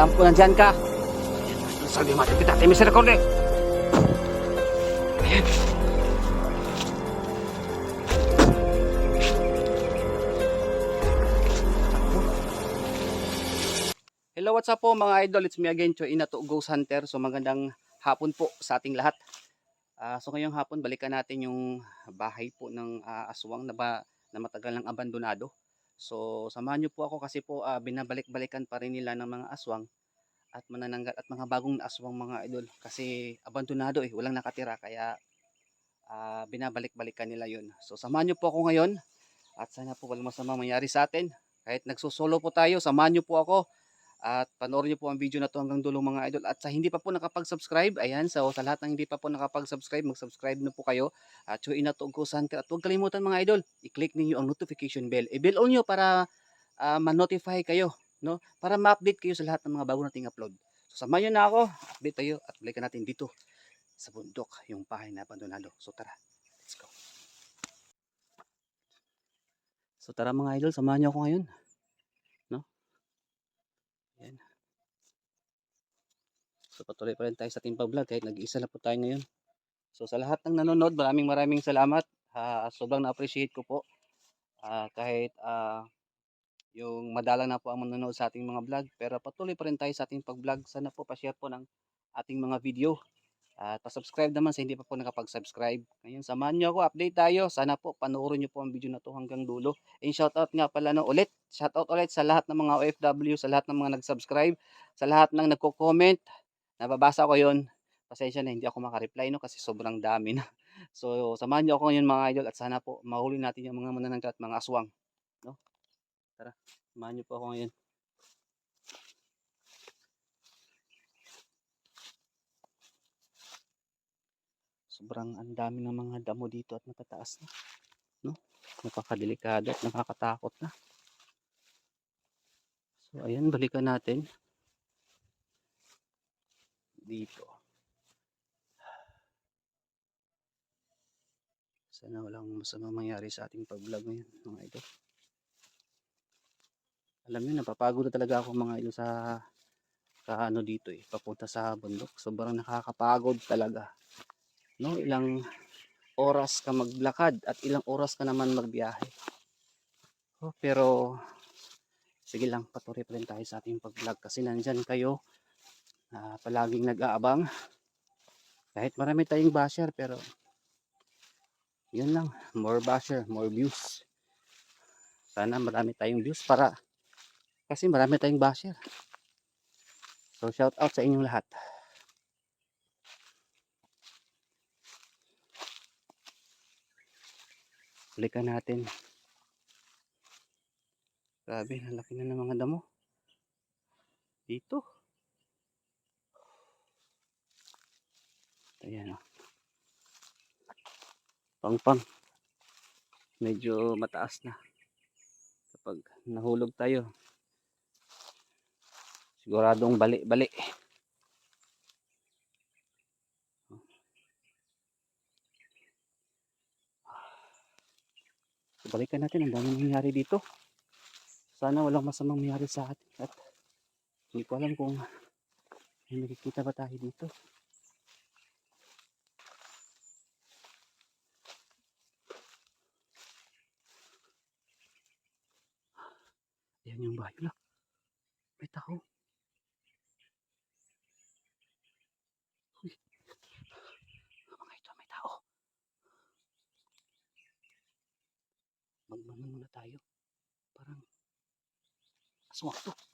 Alam ko nandyan ka. Sabi mo kita, tayo sa record eh. Ayan. Hello, what's up po mga idol? It's me again, Choi Inato Ghost Hunter. So magandang hapon po sa ating lahat. Ah, so ngayong hapon, balikan natin yung bahay po ng ah, aswang na, ba, na matagal ng abandonado. So samahan niyo po ako kasi po ah, binabalik-balikan pa rin nila ng mga aswang at manananggal at mga bagong aswang mga idol. Kasi abandonado eh, walang nakatira kaya ah, binabalik-balikan nila yun. So samahan niyo po ako ngayon at sana po walang masama mangyari sa atin. Kahit nagsusolo po tayo, samahan niyo po ako at panoorin niyo po ang video na to hanggang dulo mga idol. At sa hindi pa po nakapag-subscribe, ayan, so sa lahat ng hindi pa po nakapag-subscribe, mag-subscribe na po kayo. At so ina to Go Center. At huwag kalimutan mga idol, i-click ninyo ang notification bell. I-bell on nyo para ah, ma-notify kayo, no? Para ma-update kayo sa lahat ng mga bago nating upload. So samahan na ako, update tayo at balikan natin dito sa bundok, yung bahay na abandonado. So tara, let's go. So tara mga idol, samahan niyo ako ngayon. So patuloy pa rin tayo sa ating pag-vlog kahit nag-iisa na po tayo ngayon. So sa lahat ng nanonood, maraming maraming salamat. Ah, sobrang na-appreciate ko po. Ah, kahit ah, yung madalang na po ang manonood sa ating mga vlog. Pero patuloy pa rin tayo sa ating pag-vlog. Sana po pa-share po ng ating mga video. At pa-subscribe naman sa hindi pa po nakapag-subscribe. Ngayon, samahan nyo ako. Update tayo. Sana po panoorin nyo po ang video na to hanggang dulo. And shoutout nga pala no, ulit. Shoutout ulit sa lahat ng mga OFW, sa lahat ng mga nag-subscribe, sa lahat ng nagko-comment. Nababasa ko yon Pasensya na hindi ako makareply no kasi sobrang dami na. So samahan niyo ako ngayon mga idol at sana po mahuli natin yung mga manananggal at mga aswang. No? Tara, samahan niyo po ako ngayon. Sobrang ang dami ng mga damo dito at nakataas na. No? Napakadelikado at nakakatakot na. So ayan, balikan natin dito. Sana walang masama mangyari sa ating pag-vlog ngayon, mga idol. Alam niyo, napapagod na talaga ako mga idol sa sa ano dito eh, papunta sa bundok. Sobrang nakakapagod talaga. No, ilang oras ka maglakad at ilang oras ka naman magbiyahe. Oh, pero sige lang, patuloy pa rin tayo sa ating pag-vlog kasi nandyan kayo na palaging nag-aabang. Kahit marami tayong basher pero yun lang, more basher, more views. Sana marami tayong views para kasi marami tayong basher. So shout out sa inyong lahat. Balikan natin. Grabe, ang laki na ng mga damo. Dito. Ayan o. Pang-pang. Medyo mataas na. Kapag nahulog tayo. Siguradong bali-bali. So, balikan natin. Ang daming nangyari dito. Sana walang masamang nangyari sa atin. At hindi ko alam kung may nakikita ba tayo dito. Ayan yung bahay na. May tao. Uy. Mga ito, may tao. Magmano muna tayo. Parang aswang to.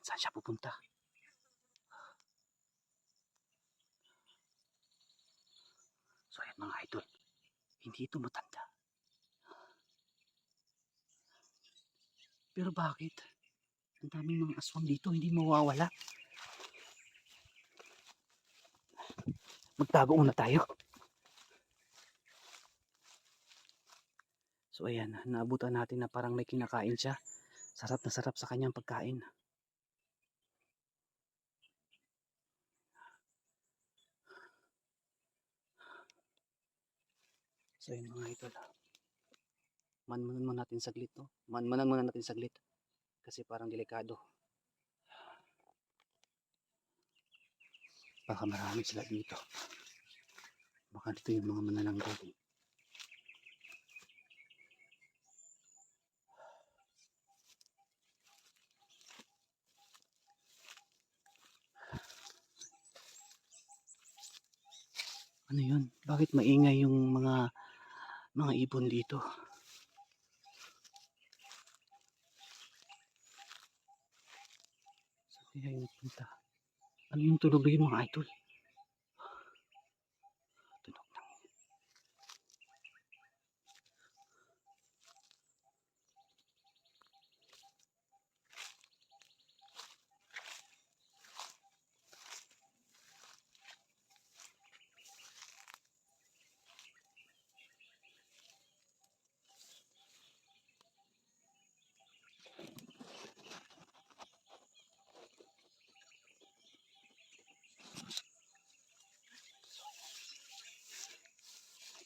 Saan siya pupunta? So ayan mga idol, hindi ito matanda. Pero bakit? Ang daming mga aswang dito, hindi mawawala. Magtago muna tayo. So ayan, naabutan natin na parang may kinakain siya. Sarap na sarap sa kanyang pagkain. So yun mga idol. Manmanan muna natin saglit to. Manmanan muna natin saglit. Kasi parang delikado. Baka marami sila dito. Baka dito yung mga manananggal. Ano yun? Bakit maingay yung mga mga ibon dito? Saan kaya yung punta? Ano yung tunog na yun mga idol?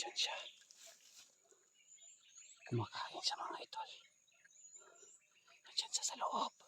Diyan siya. Kumakain siya mga idol. Nandiyan siya sa loob.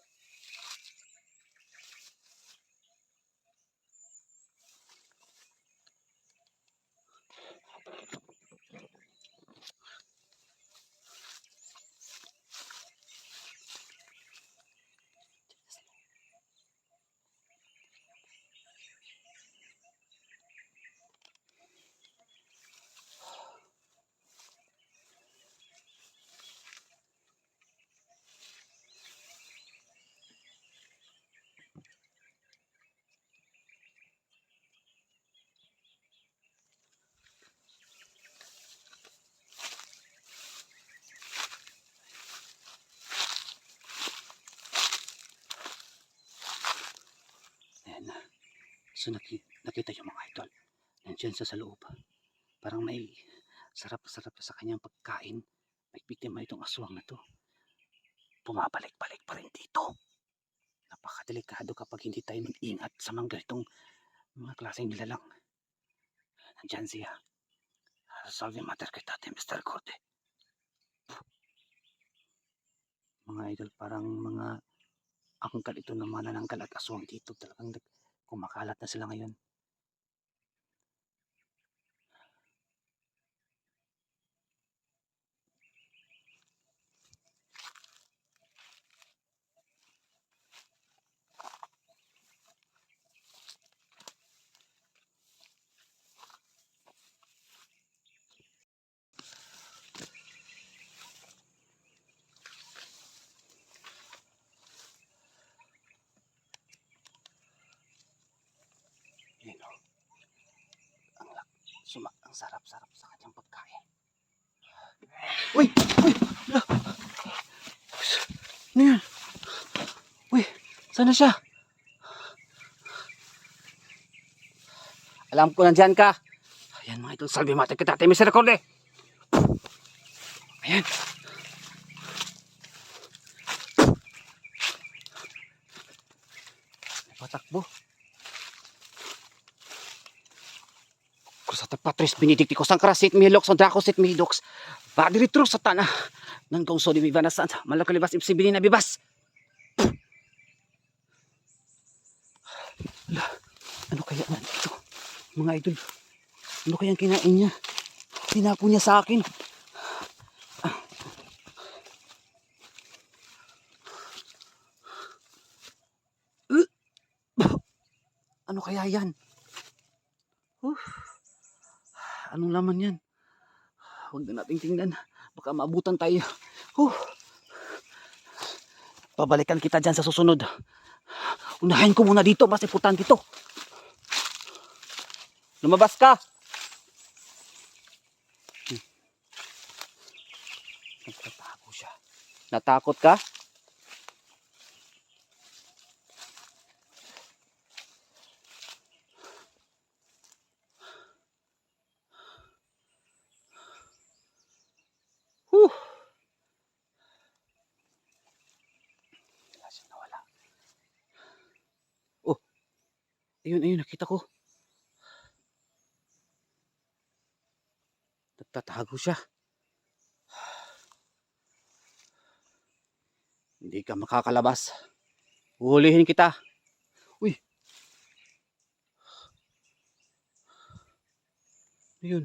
So naki, nakita yung mga idol. Nandiyan siya sa loob. Parang may sarap-sarap sa kanyang pagkain. May biktima itong aswang na to. Pumabalik-balik pa rin dito. Napakadelikado kapag hindi tayo mag-ingat sa mga ganitong mga klaseng nilalang. Nandyan siya. Salve mater kita, Mr. Corte. Mga idol, parang mga angkal ito ng manananggal at aswang dito. Talagang nag- kumakalat na sila ngayon. Yan o. Ang, lak- suma, ang sarap-sarap sa kanyang pagkain. Uy! Uy! Ala! Ano yan? Uy! Saan na siya? Alam ko nandyan ka. Ayan mga idol, salve mate kita, te misericorde. Ayan. Patakbo. Kusata patris benedicticos ang karasit milox ang dracos et midox. Badiritro sa tana. Nang kong sodi mi vanasan. Malakalibas ibsibini na bibas. Ala, ano kaya nandito? Mga idol, ano kaya ang kinain niya? Tinapo niya sa akin. Ah. Uh. Ano kaya yan? Uh. Anong laman yan? Huwag na nating tingnan. Baka maabutan tayo. Huh. Pabalikan kita dyan sa susunod. Unahin ko muna dito. Mas importante ito. Lumabas ka! Hmm. Nagtatago siya. Natakot ka? Ayun, ayun, nakita ko. Nagtatago siya. Hindi ka makakalabas. Uhulihin kita. Uy. Ayun.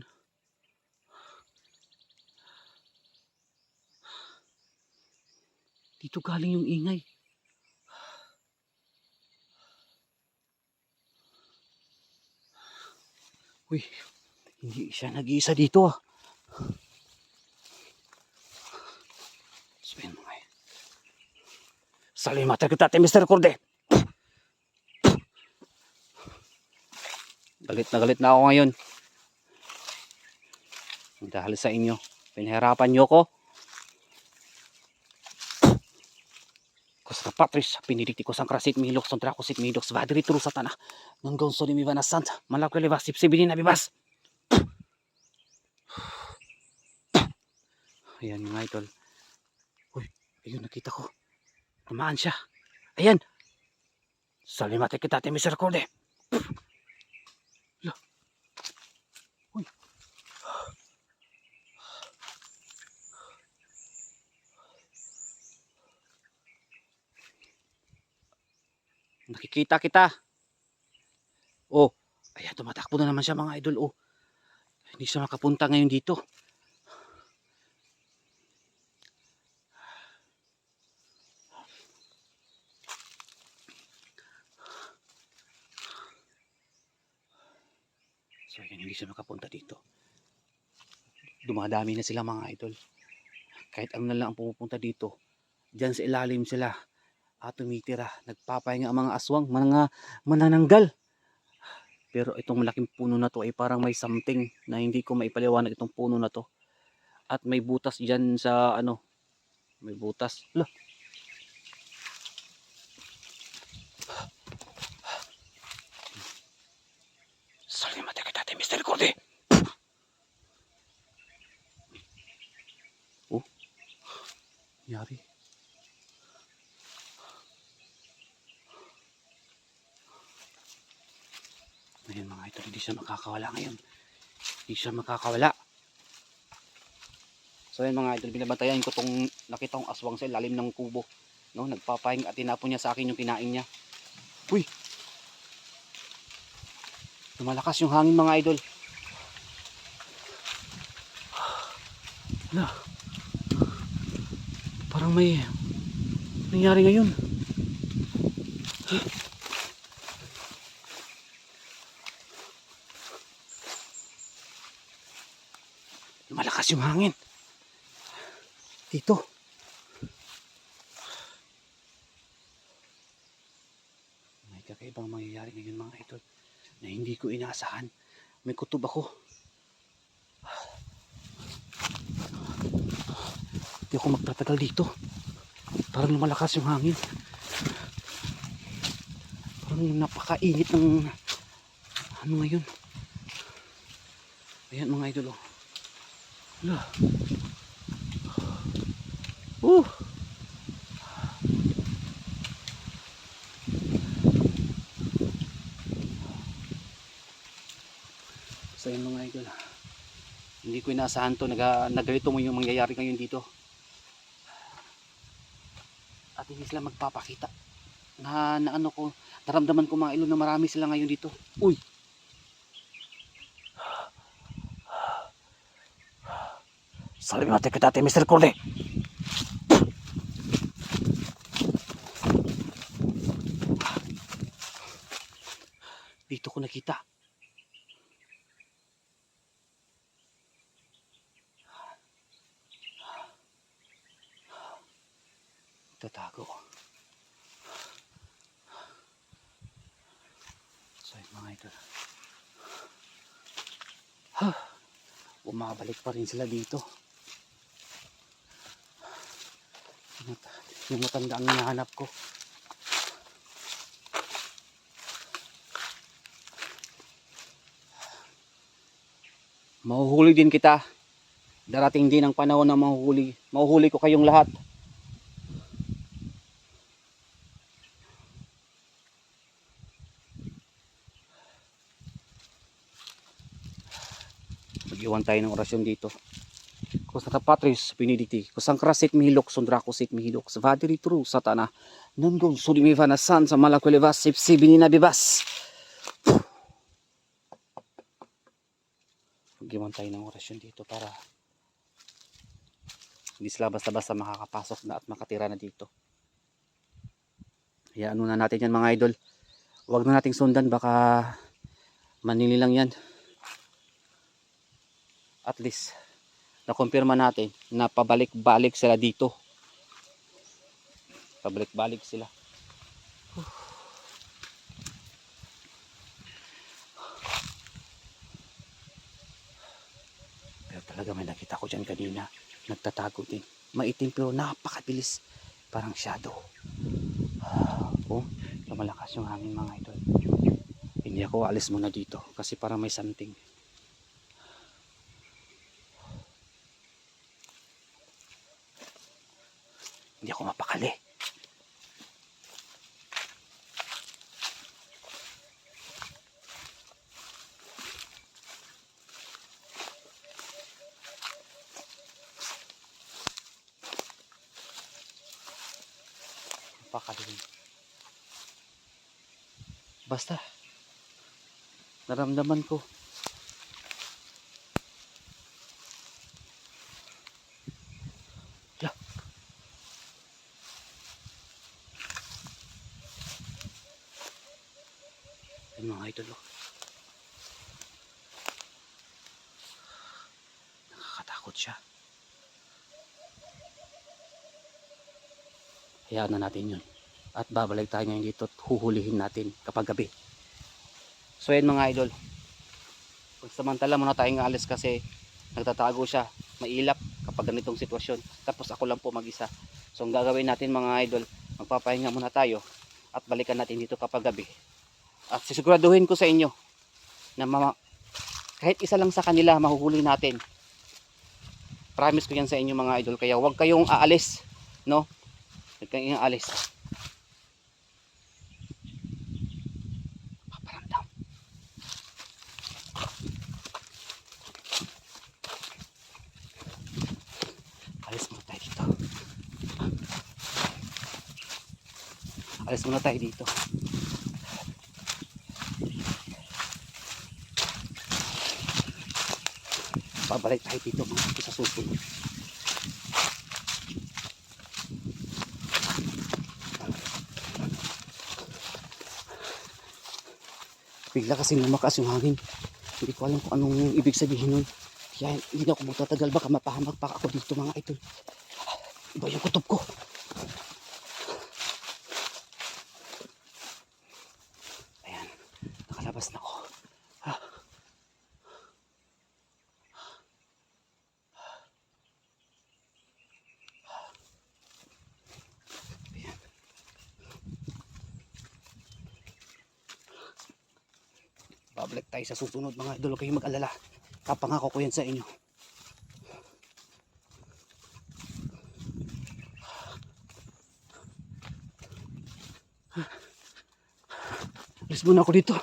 Dito galing yung ingay. Uy, hindi siya nag-iisa dito ah. So yun mga yun. Salimata kita, Mr. Corde. Galit na galit na ako ngayon. Dahil sa inyo, pinahirapan niyo ko. Koska patris, piniriti ko sang krasit milok son trakosit milok svadri turu satana. Nung gonso ni mi vana sant, malakwe leva sipsibini na bibas. Ayan mga idol. Uy, ayun nakita ko. Tumaan siya. Ayan. Salimate kita Mr. Corde. Lah. Nakikita kita. Oh, ayan tumatakbo na naman siya mga idol. Oh, hindi siya makapunta ngayon dito. So ayan, hindi siya makapunta dito. Dumadami na sila mga idol. Kahit ano na lang ang pumupunta dito. Diyan sa ilalim sila at tumitira. Nagpapahinga ang mga aswang, mga manananggal. Pero itong malaking puno na to ay parang may something na hindi ko maipaliwanag itong puno na to. At may butas diyan sa ano, may butas. Lah. Salimate kita te Mr. Corde. Oh. Yari. Ngayon mga ito, hindi siya makakawala ngayon. Hindi siya makakawala. So yun mga idol, binabantayan ko tong nakita kong aswang sa lalim ng kubo. No, nagpapahing at tinapon niya sa akin yung kinain niya. Uy! Lumalakas yung hangin mga idol. Wala. Parang may nangyari ngayon. Malakas yung hangin. Dito. May kakaibang mangyayari ngayon mga idol na hindi ko inaasahan. May kutob ako. Hindi ako magtatagal dito. Parang lumalakas yung hangin. Parang napakainit ng ano ngayon. Ayan mga idol oh. Wala. Uh. So yun mga idol. Hindi ko inaasahan to. Nag, nagalito mo yung mangyayari ngayon dito. At hindi sila magpapakita. Na, na ano ko, naramdaman ko mga idol na marami sila ngayon dito. Uy! Salimate kita te Mr. Corde. Dito ko nakita. Tatago. So mga idol. Ha! Bumabalik pa rin sila dito. yung matanda ang hinahanap ko. Mahuhuli din kita. Darating din ang panahon na mahuhuli mahuhuli ko kayong lahat. Mag-iwan tayo ng orasyon dito. Kusata patris piniditi. Kusang krasit mihilok sundra kusit mihilok. Svadiri tru satana. Nunggon sudimi vanasan sa malakulevas sipsibini na bibas. Iwan tayo ng orasyon dito para hindi sila basta-basta makakapasok na at makatira na dito. Hayaan muna natin yan mga idol. Huwag na nating sundan baka manili lang yan. At least nakumpirma natin na pabalik-balik sila dito. Pabalik-balik sila. Pero talaga may nakita ko dyan kanina. Nagtatago din. Maitim pero napakabilis. Parang shadow. Oh, lumalakas yung hangin mga idol. Hindi ako alis muna dito kasi parang may something. Hindi ako mapakali. Mapakali. Basta. Naramdaman ko. Yeah. Yan mga idol. oh. Nakakatakot siya. Hayaan na natin yun. At babalik tayo ngayon dito at huhulihin natin kapag gabi. So yan mga idol. Pagsamantala muna tayong alis kasi nagtatago siya. Mailap kapag ganitong sitwasyon. Tapos ako lang po mag-isa. So ang gagawin natin mga idol, magpapahinga muna tayo at balikan natin dito kapag gabi. At sisiguraduhin ko sa inyo na mama, kahit isa lang sa kanila mahuhuli natin. Promise ko yan sa inyo mga idol. Kaya huwag kayong aalis. No? Huwag kayong aalis. Paparamdam. Alis muna tayo dito. Alis muna tayo dito. Babalik tayo dito mga sa susunod. Bigla kasi lumakas yung hangin. Hindi ko alam kung anong ibig sabihin nun. Kaya hindi na ako magtatagal. Baka mapahamak pa ako dito mga idol. Iba yung kutob ko. Ayan. Nakalabas na ako. Ah. Ayan. Babalik tayo sa susunod mga idol. Huwag kayong mag-alala. Kapangako ko yan sa inyo. Alis muna ako dito.